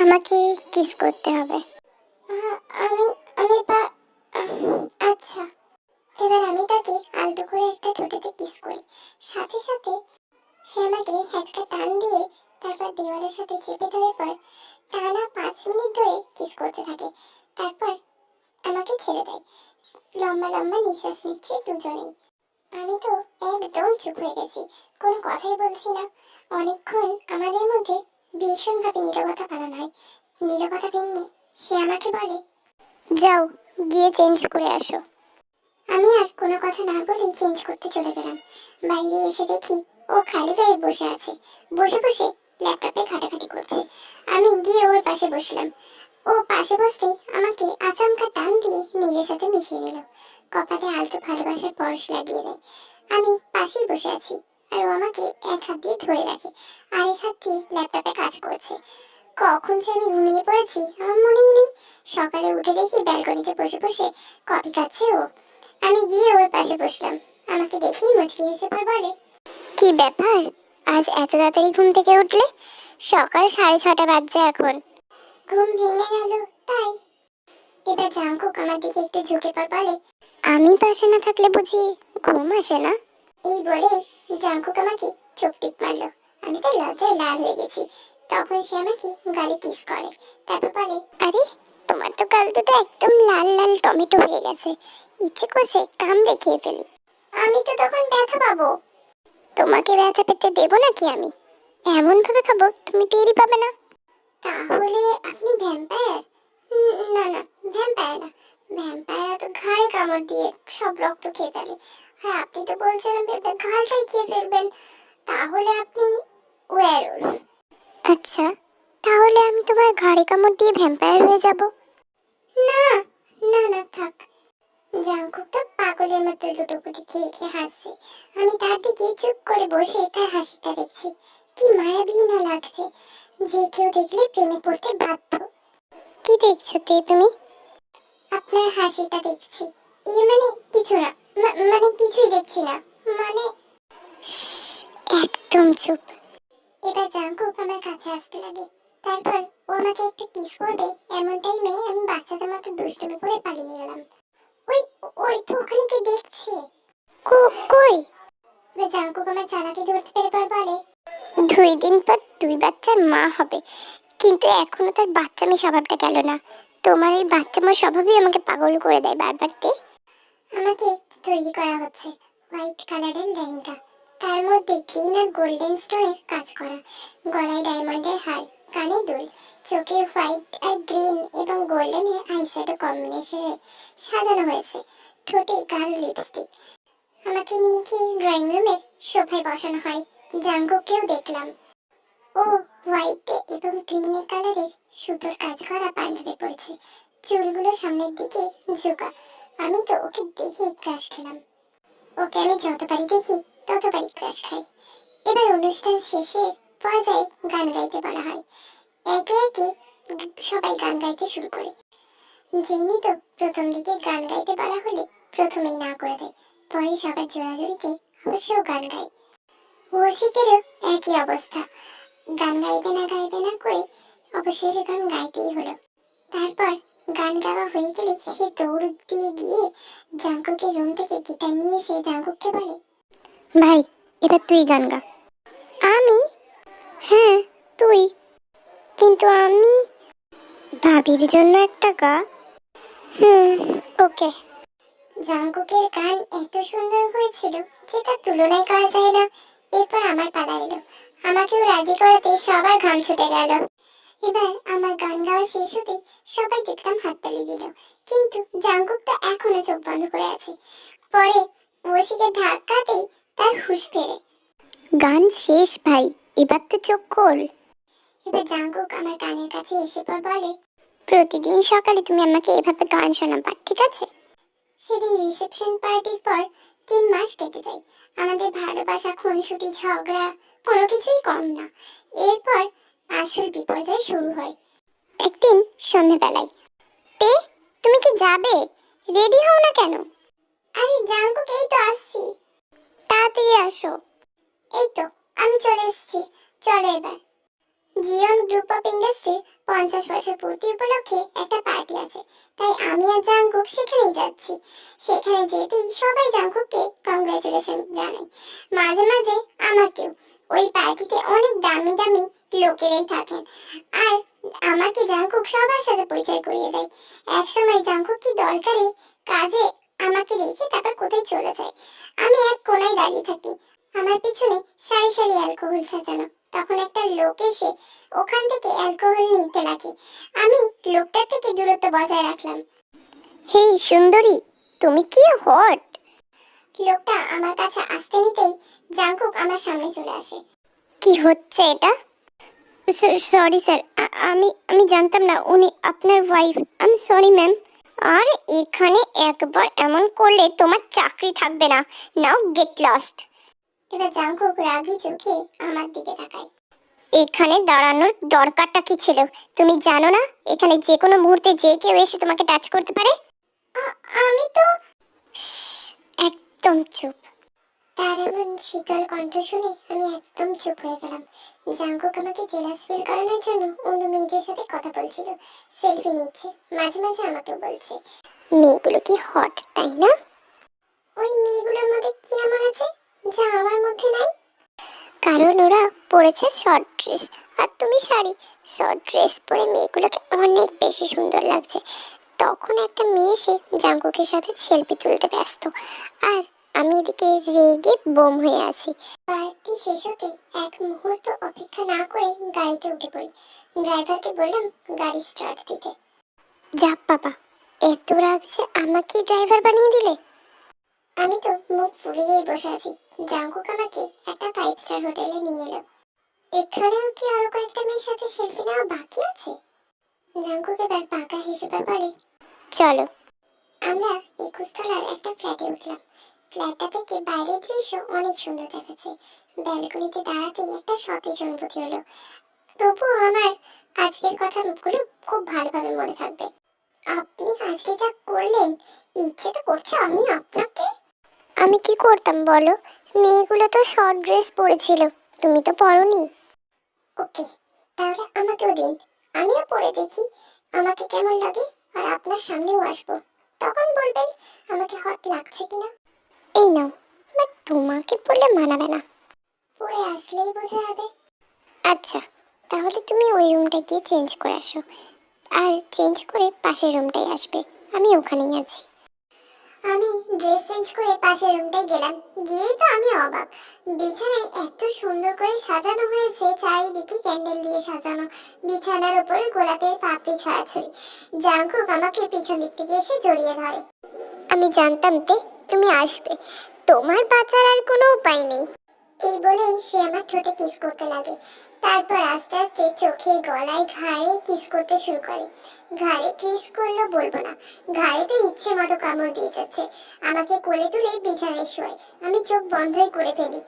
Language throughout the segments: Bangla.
আমাকে কিস করতে হবে। আমি আমি পা আচ্ছা। এবার আমি তাকে আলতো করে একটা ঠোঁটেতে কিস করি। সাথে সাথে সে আমাকে হ্যাচকা টান দিয়ে তারপর দেওয়ালের সাথে চেপে ধরে পর টানা পাঁচ মিনিট ধরে কিস করতে থাকে। তারপর আমাকে ছেড়ে দেয়। লম্বা লম্বা নিঃশ্বাস নিচ্ছে দুজনেই। আমি তো একদম চুপ হয়ে গেছি, কোনো কথাই বলছি না। অনেকক্ষণ আমাদের মধ্যে ভীষণভাবে নীরবতা পালন হয়। নীরবতা ভেঙে সে আমাকে বলে, যাও, গিয়ে চেঞ্জ করে আসো। আমি আর কোনো কথা না বলেই চেঞ্জ করতে চলে গেলাম। বাইরে এসে দেখি ও খালি গায়ে বসে আছে। বসে বসে ল্যাপটপে ঘাটাঘাটি করছে। আমি গিয়ে ওর পাশে বসলাম। ও পাশে বসতেই আমাকে আচমকা টান দিয়ে নিজের সাথে মিশিয়ে নিল। কপালে আলতো ভালোবাসার পরশ লাগিয়ে দেয়। আমি পাশেই বসে আছি। আর ও আমাকে এক হাত দিয়ে ধরে রাখে, আর এক হাত দিয়ে ল্যাপটপে কাজ করছে। কখন যে আমি ঘুমিয়ে পড়েছি, আমার মনেই নেই। সকালে উঠে দেখি ব্যালকনিতে বসে বসে কফি খাচ্ছে ও। আমি গিয়ে ওর পাশে বসলাম। আমাকে দেখেই মুচকি হেসে পর বলে, কি ব্যাপার? আজ এত তাড়াতাড়ি ঘুম থেকে উঠলে? সকাল সাড়ে ছটা বাজছে এখন। ঘুম ভেঙে গেল, তাই। এবার জাঙ্কুক আমার দিকে একটু ঝুঁকে পর বলে, আমি পাশে না থাকলে বুঝি ঘুম আসে না? এই বলে জাঙ্কুক আমাকে চোখ টিপ মারলো। আমি তো লজ্জায় লাল হয়ে গেছি। তখন সে আমাকে গালে কিস করে। তারপর বলে, আরে, তোমার তো গাল দুটো একদম লাল লাল টমেটো হয়ে গেছে। ইচ্ছে করছে কামড়ে খেয়ে ফেলি। আমি তো তখন ব্যথা পাবো। তোমাকে ব্যথা পেতে দেবো নাকি আমি? এমন ভাবে খাব তুমি টেরই পাবে না। তাহলে আপনি ভ্যাম্পায়ার? না না, ভ্যাম্পায়ার না। ভ্যাম্পায়ার তো ঘাড়ে কামড় দিয়ে সব রক্ত খেয়ে ফেলে। আর আপনি তো আপনি আপনার ঘাড়টাই খেয়ে ফেলবেন। তাহলে আপনি ওয়ারউলফ আচ্ছা তাহলে আমি তোমার ঘাড়ে কামড় দিয়ে ভ্যাম্পায়ার হয়ে যাব? না না না থাক। জাঙ্কুক তো পাগলের মতো লুটোপুটি খেয়ে খেয়ে হাসছে। আমি তার দিকে চুপ করে বসে তার হাসিটা দেখছি। কি মায়াবী না লাগছে। যে কেউ দেখলে প্রেমে পড়তে বাধ্য। কি দেখছ তে তুমি? আপনার হাসিটা দেখছি। ইয়ে মানে কিছু না। মানে কিছুই দেখছি না। মানে একদম চুপ। এবার জাঙ্কুক আমার কাছে আসতে লাগে। তারপর ও আমাকে একটা কিস করবে এমন টাইমে আমি বাচ্চাদের মতো দুষ্টুমি করে পালিয়ে গেলাম। ওই ওই তো ওখানে কি দেখছে। কই? এবার জাঙ্কুক আমার চালাকি ধরতে পেরে পর বলে দুই দিন পর দুই বাচ্চার মা হবে। কিন্তু এখনও তার বাচ্চামি স্বভাবটা গেল না। তোমার এই বাচ্চামো স্বভাবই আমাকে পাগল করে দেয় বারবার আমাকে তৈরি করা হচ্ছে। হোয়াইট কালারের লেহেঙ্গা। তার মধ্যে গ্রিন আর গোল্ডেন স্টোনের কাজ করা। গলায় ডায়মন্ডের হার, কানে দুল, চোখে হোয়াইট আর গ্রিন এবং গোল্ডেনের আইশ্যাডো কম্বিনেশনে সাজানো হয়েছে। ঠোঁটে গাঢ় লিপস্টিক। আমাকে নিয়ে গিয়ে ড্রয়িং রুমের সোফায় বসানো হয়? জাঙ্গুকেও দেখলাম। ও, হোয়াইট এবং গ্রিন কালারের সুতোর কাজ করা পাঞ্জাবি পরেছে চুলগুলো সামনের দিকে ঝোঁকা। আমি তো ওকে দেখে ক্রাশ খেলাম। ওকে আমি যতবারই দেখি, ততবারই ক্রাশ খাই। এবার অনুষ্ঠান শেষের পর্যায়ে গান গাইতে বলা হয়। একে একে সবাই গান গাইতে শুরু করে। জেনি তো প্রথম দিকে গান গাইতে বলা হলে প্রথমেই না করে দেয়। পরে সবার জোড়াজুড়িতে অবশ্যও গান গায়। ওশিকেরও একই অবস্থা। গান গাইবে না গাইবে না করে অবশেষে গান গাইতেই হলো। তারপর গান গাওয়া হয়ে গেলে সে দৌড় দিয়ে গিয়ে জাঙ্কুকের রুম থেকে গিটার নিয়ে এসে জাঙ্কুককে বলে, ভাই, এবার তুই গান গা। আমি? হ্যাঁ তুই। কিন্তু আমি ভাবির জন্য একটা গা? হুম, ওকে। জাঙ্কুকের গান এত সুন্দর হয়েছিল যে তার তুলনাই করা যায় না। এরপর আমার পালা এলো। আমাকেও রাজি করাতে সবার ঘাম ছুটে গেল। এবার আমার গান গাওয়া শেষ হতে সবাই দেখলাম হাততালি দিল। কিন্তু জাঙ্কুক তো এখনও চোখ বন্ধ করে আছে। পরে ওশিকে ধাক্কাতেই তার হুঁশ ফেরে। গান শেষ, ভাই, এবার তো চোখ খোল। এবার জাঙ্কুক আমার কানের কাছে এসে পর বলে, প্রতিদিন সকালে তুমি আমাকে এভাবে গান শোনাবা ঠিক আছে? সেদিন রিসেপশন পার্টির পর তিন মাস কেটে যায়। আমাদের ভালোবাসা, খুনসুটি, ঝগড়া, কোনো কিছুই কম না। এরপর আসল বিপর্যয় শুরু হয়। একদিন সন্ধেবেলায়। তে, তুমি কি যাবে? রেডি হও না কেন? আরে, জাঙ্কুক তো আসছি। তাড়াতাড়ি আসো। এই তো, আমি চলে এসেছি। চলো এবার। জিওন গ্রুপ অফ ইন্ডাস্ট্রি পঞ্চাশ বছর পূর্তি উপলক্ষে একটা পার্টি আছে। আমি আর জাঙ্কুক সেখানেই যাচ্ছি। সেখানে যেতেই সবাই জাঙ্কুককে কংগ্রেচুলেশন জানাই মাঝে মাঝে আমাকেও। ওই পার্টিতে অনেক দামি দামি লোকেরাই থাকেন। আর আমাকে জাঙ্কুক সবার সাথে পরিচয় করিয়ে দেয়। একসময় জাঙ্কুক কি দরকারে কাজে আমাকে রেখে তারপর কোথায় চলে যায়? আমি এক কোনায় দাঁড়িয়ে থাকি। আমার পিছনে সারি সারি অ্যালকোহল সাজানো। তখন একটা লোক এসে ওখান থেকে অ্যালকোহল নিতে লাগে। আমি লোকটার থেকে দূরত্ব বজায় রাখলাম। হেই সুন্দরী তুমি কি হট? লোকটা আমার কাছে আসতে নিতেই জাঙ্কুক আমার সামনে চলে আসে। কি হচ্ছে এটা? সরি স্যার আমি আমি জানতাম না উনি আপনার ওয়াইফ আই সরি ম্যাম আর এখানে একবার এমন করলে তোমার চাকরি থাকবে না। নাও গেট লস্ট এবার জাঙ্কুক রাগি চোখে আমার দিকে তাকায়। এখানে দাঁড়ানোর দরকারটা কি ছিল? তুমি জানো না? এখানে যে কোনো মুহূর্তে যে কেউ এসে তোমাকে টাচ করতে পারে? আমি তো একদম চুপ। তার এমন শীতল কণ্ঠ শুনে আমি একদম চুপ হয়ে গেলাম। জাঙ্কুক আমাকে জেলাস ফিল করানোর জন্য অন্য মেয়েদের সাথে কথা বলছিল। সেলফি নিচ্ছে, মাঝে মাঝে আমাকেও বলছে, মেয়েগুলো কি হট, তাই না? ওই মেয়েগুলোর মধ্যে কি এমন আছে, যা আমার মধ্যে নাই? কারণ ওরা পরেছে শর্ট ড্রেস, আর তুমি শাড়ি। শর্ট ড্রেস পরে মেয়েগুলোকে অনেক বেশি সুন্দর লাগছে। তখন একটা মেয়ে এসে জাঙ্কুকের সাথে সেলফি তুলতে ব্যস্ত। আর আমি এদিকে রেগে বোম হয়ে আছি। পার্টি শেষ হতে এক মুহূর্ত অপেক্ষা না করে গাড়িতে উঠে পড়ি। ড্রাইভারকে বললাম, গাড়ি স্টার্ট দিতে। যা বাবা, এত রাগ যে আমাকে ড্রাইভার বানিয়ে দিলে? আমি তো মুখ ফুলিয়েই বসে আছি। জাঙ্কুক আমাকে একটা ফাইভ স্টার হোটেলে নিয়ে এলো। এখানেও কি আরও কয়েকটা মেয়ের সাথে সেলফি নেওয়া বাকি আছে? জাঙ্কুক এবার পাকা হিসেবে পারে চলো। আমরা একুশ তলার একটা ফ্ল্যাটে উঠলাম। ফ্ল্যাটটা থেকে বাইরের দৃশ্য অনেক সুন্দর দেখাচ্ছে। ব্যালকনিতে দাঁড়াতেই একটা সতেজ অনুভূতি হলো। তবুও আমার আজকের কথা কথাগুলো খুব ভালোভাবে মনে থাকবে। আপনি আজকে যা করলেন ইচ্ছে তো করছে আমি আপনাকে। আমি কি করতাম বলো? মেয়েগুলো তো শর্ট ড্রেস পরেছিল। তুমি তো পরনি। ওকে তাহলে আমাকেও দিন। আমিও পরে দেখি। আমাকে কেমন লাগে? আর আপনার সামনেও আসব। তখন বলবেন, আমাকে হট লাগছে কিনা? এই নাও বাট তোমাকে পড়লে মানাবে না। পরে আসলেই বোঝা যাবে। আচ্ছা তাহলে তুমি ওই রুমটা গিয়ে চেঞ্জ করে আসো। আর চেঞ্জ করে পাশের রুমটাই আসবে। আমি ওখানেই আছি। আমি ড্রেস চেঞ্জ করে পাশের রুমটায় গেলাম। গিয়েই তো আমি অবাক। বিছানায় এত সুন্দর করে সাজানো হয়েছে, চারিদিকে ক্যান্ডেল দিয়ে সাজানো। বিছানার উপরে গোলাপের পাপড়ি ছড়াছড়ি। জাঙ্কুক আমাকে পিছন দিক থেকে এসে জড়িয়ে ধরে। আমি জানতাম তে, তুমি আসবে। তোমার বাঁচার আর কোনো উপায় নেই। এই বলেই সে আমার ঠোঁটে কিস করতে লাগে। তারপর আস্তে আস্তে চোখে গলায় ঘাড়ে কিস করতে শুরু করে। ঘাড়ে কিস করল বলব না। ঘাড়ে তো ইচ্ছে মতো কামড় দিয়ে যাচ্ছে। আমাকে কোলে তুলে বিছানায় শোয়। আমি চোখ বন্ধই করে ফেলি।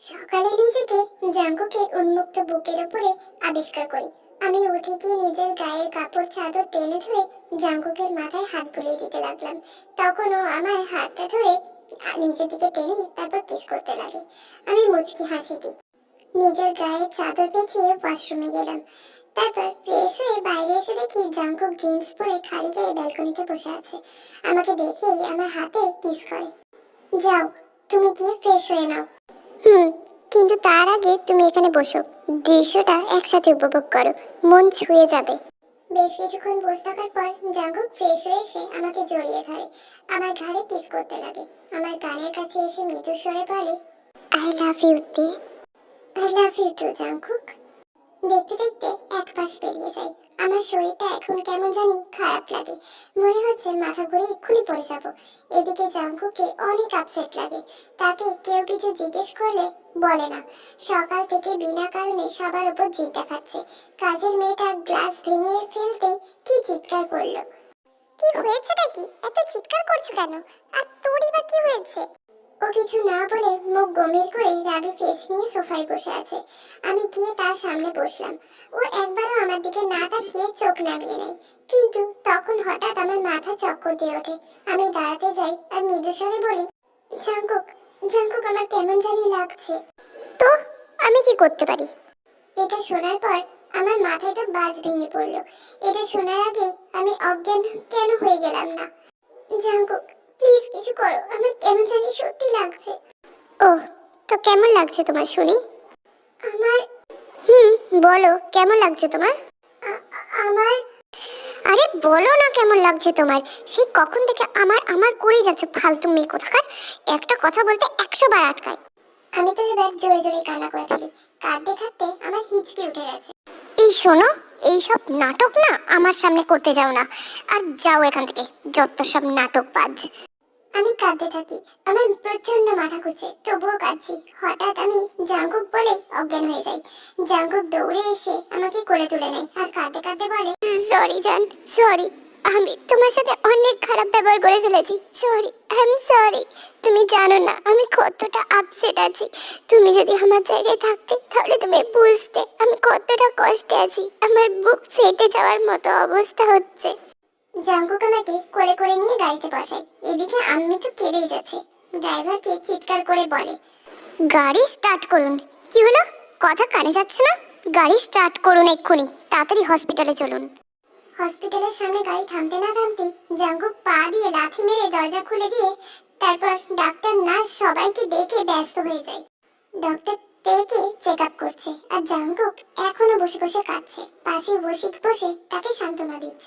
সকালে নিজেকে জাঙ্কুকের উন্মুক্ত বুকের উপরে আবিষ্কার করি। আমি উঠে গিয়ে নিজের গায়ের কাপড় চাদর টেনে ধরে জাঙ্কুকের মাথায় হাত বুলিয়ে দিতে লাগলাম। তখন ও আমার হাতটা ধরে টেনে তারপর কিস করতে লাগে। আমি মুচকি হাসি দিই। নিজের গায়ে চাদর পেঁচিয়ে ওয়াশরুমে গেলাম। তারপর ফ্রেশ হয়ে বাইরে এসে দেখি জাঙ্কুক জিন্স পরে খালি গায়ে ব্যালকনিতে বসে আছে। আমাকে দেখেই আমার হাতে কিস করে। যাও, তুমি গিয়ে ফ্রেশ হয়ে নাও। হুম, কিন্তু তার আগে তুমি এখানে বসো। দৃশ্যটা একসাথে উপভোগ করো। মন ছুঁয়ে যাবে। বেশ কিছুক্ষণ বসে থাকার পর জাঙ্গু ফ্রেশ হয়ে এসে আমাকে জড়িয়ে ধরে। আমার ঘাড়ে কিস করতে লাগে। আমার কানের কাছে এসে মৃদু স্বরে বলে আই লাভ ইউ তে। I love you too Jungkook. দেখতে দেখতে এক পাশ পেরিয়ে যায় আমার শরীরটা এখন কেমন জানি খারাপ লাগে। মনে হচ্ছে মাথা ঘুরে এক্ষুনি পড়ে যাব। এদিকে জাঙ্কুকে অনেক আপসেট লাগে। তাকে কেউ কিছু জিজ্ঞেস করলে বলে না। সকাল থেকে বিনা কারণে সবার উপর জিদ দেখাচ্ছে। কাজের মেয়েটা গ্লাস ভেঙে ফেলতে কি চিৎকার করল। কি হয়েছে নাকি এত চিৎকার করছ কেন? আর তোরই বা কি হয়েছে? ও কিছু না বলে মুখ গম্ভীর করে রাগে ফেস নিয়ে সোফায় বসে আছে। আমি গিয়ে তার সামনে বসলাম। ও একবারও আমার দিকে না তাকিয়ে চোখ নামিয়ে নেয়। কিন্তু তখন হঠাৎ আমার মাথা চক্কর দিয়ে ওঠে। আমি দাঁড়াতে যাই আর মৃদুস্বরে বলি জাঙ্কুক জাঙ্কুক আমার কেমন জানি লাগছে। তো, আমি কি করতে পারি? এটা শোনার পর আমার মাথায় তো বাজ ভেঙে পড়ল। এটা শোনার আগে আমি অজ্ঞান কেন হয়ে গেলাম না? জাঙ্কুক প্লিজ কিছু করো, আমার কেমন জানি সত্যি লাগছে। ও তো কেমন লাগছে তোমার, শুনি? আমার, হুম, বলো, কেমন লাগছে তোমার? আমার, আরে বলো না কেমন লাগছে তোমার। সেই কখন থেকে আমার আমার করেই যাচ্ছে ফালতু মেয়ে কোথাকার। একটা কথা বলতে একশো বার আটকায়। আমি তো এবার জোরে জোরে কান্না করে ফেলি। কাঁদতে কাঁদতে আমার হিচকি উঠে গেছে। এই শোনো এইসব নাটক না আমার সামনে করতে যাও না। আর যাও এখান থেকে, যত সব নাটক বাজ। আমি কাঁদতে থাকি। আমার প্রচণ্ড মাথা ঘুরছে, তবুও কাঁদছি। হঠাৎ আমি জাঙ্কুক বলে অজ্ঞান হয়ে যাই। জাঙ্কুক দৌড়ে এসে আমাকে করে তুলে নেয় আর কাঁদতে কাঁদতে বলে সরি জান সরি আমি তোমার সাথে অনেক খারাপ ব্যবহার করে ফেলেছি। সরি আই এম সরি তুমি জানো না আমি কতটা আপসেট আছি। তুমি যদি আমার জায়গায় থাকতে, তাহলে তুমি বুঝতে আমি কতটা কষ্টে আছি। আমার বুক ফেটে যাওয়ার মতো অবস্থা হচ্ছে। জাঙ্কুক আমাকে কোলে করে নিয়ে গাড়িতে বসাই এদিকে আম্মি তো কেঁদেই যাচ্ছে। ড্রাইভারকে চিৎকার করে বলে, গাড়ি স্টার্ট করুন। কি হলো? কথা কানে যাচ্ছে না? গাড়ি স্টার্ট করুন এক্ষুনি, তাড়াতাড়ি হসপিটালে চলুন। হসপিটালের সামনে গাড়ি থামতে না থামতে জাঙ্কুক পা দিয়ে লাথি মেরে দরজা খুলে দিয়ে তারপর ডাক্তার, নার্স সবাইকে ডেকে ব্যস্ত হয়ে যায়। ডক্টর তেকে চেক আপ করছে আর জাঙ্কুক এখনও বসে বসে কাঁদছে। পাশে বসে বসে তাকে সান্ত্বনা দিচ্ছে।